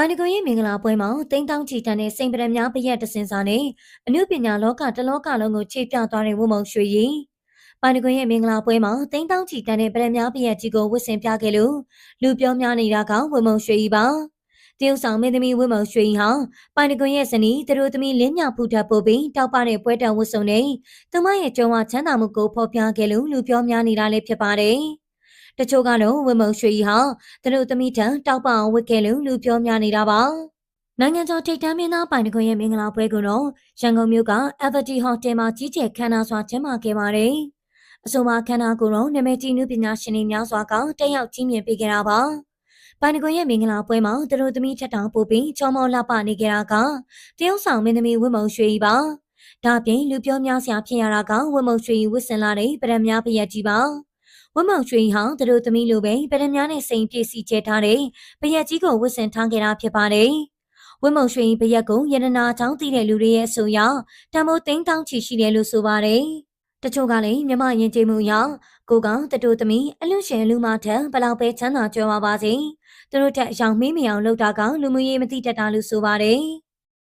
ပိုင်တကွန်ရဲ့မင်္ဂလာပွဲမှာတိန်းတောင်းချီတန်တဲ့စိန်ပရံများပရက်တစင်စာနဲ့အနုပညာလောကတလောကလုံးကိုခြေပြသွားတဲ့ဝုံမုံရွှေရီပိုင်တကွန်ရဲ့မင်္ဂလာပွဲမှာတိန်းတောင်းချီတန်တဲ့ပရံများပရက်ကြီးကိုဝတ်ဆင်ပြခဲ့လို့လူပြောများနေတာကဝုံမုံရွှေရီပါတရုတ်ဆောင်မင်းသမီးဝင်းမောင်ရွှေရီဟာပိုင်တကွန်ရဲ့ဇနီးသူတို့သမီးလင်းမြဖူထပ်ပို့ပြီးတောက်ပတဲ့ပွဲတော်ဝတ်စုံနဲ့သူမရဲ့ကြုံဝချမ်းသာမှုကိုဖော်ပြခဲ့လို့လူပြောများနေတာလည်းဖြစ်ပါတယ်။ တချို့ကတော့ဝင်းမောင်ရွှေရီဟာသူတို့သမီးထံတောက်ပအောင်ဝတ်ခဲ့လို့လူပြောများနေတာပါ။နိုင်ငံကျော်ထိပ်တန်းမင်းသားပိုင်တကွန်ရဲ့မင်္ဂလာပွဲကိုတော့ရန်ကုန်မြို့က Everty Hotel မှာကြီးကျယ်ခမ်းနားစွာကျင်းပခဲ့ပါတယ်။အဆိုပါခမ်းနားကိုတော့နာမည်ကြီးနုပညာရှင်တွေများစွာကတက်ရောက်ကြီးမြင်ပေးခဲ့တာပါ။ပိုင်တကွန်ရဲ့မင်္ဂလာပွဲမှာသူတို့သမီးထက်တောင်ပို့ပြီးချောမောလှပနေကြတာကတရုတ်ဆောင်မင်းသမီးဝင်းမုံရွှေကြီးပါ။ဒါပြင်လူပြောများစရာဖြစ်ရတာကဝင်းမုံရွှေကြီးဝစ်စင်လာတဲ့ပရံများဖရက်ကြီးပါ။ ဝင်းမောင်ရွှေဟာသူတို့သမီးလိုပဲပရမများနဲ့စိန်ပြည့်စည်ကျဲထားတဲ့ပရက်ကြီးကိုဝတ်ဆင်ထားခဲ့တာဖြစ်ပါတယ်။ဝင်းမောင်ရွှေပရက်ကိုရတနာချောင်းတည်တဲ့လူတွေရဲ့အဆိုအရတံမိုးသိန်းတောင်းချီရှိတယ်လို့ဆိုပါတယ်။တချို့ကလည်းမြမရင်ကျေးမှုအရကိုကတတူသမီးအလွတ်ရှင်လူမထက်ဘလောက်ပဲချမ်းသာကြွယ်ဝပါစေ။သူတို့ထက်အယောင်မေးမအောင်လုပ်တာကလူမှုရေးမသိတတ်တာလို့ဆိုပါတယ်။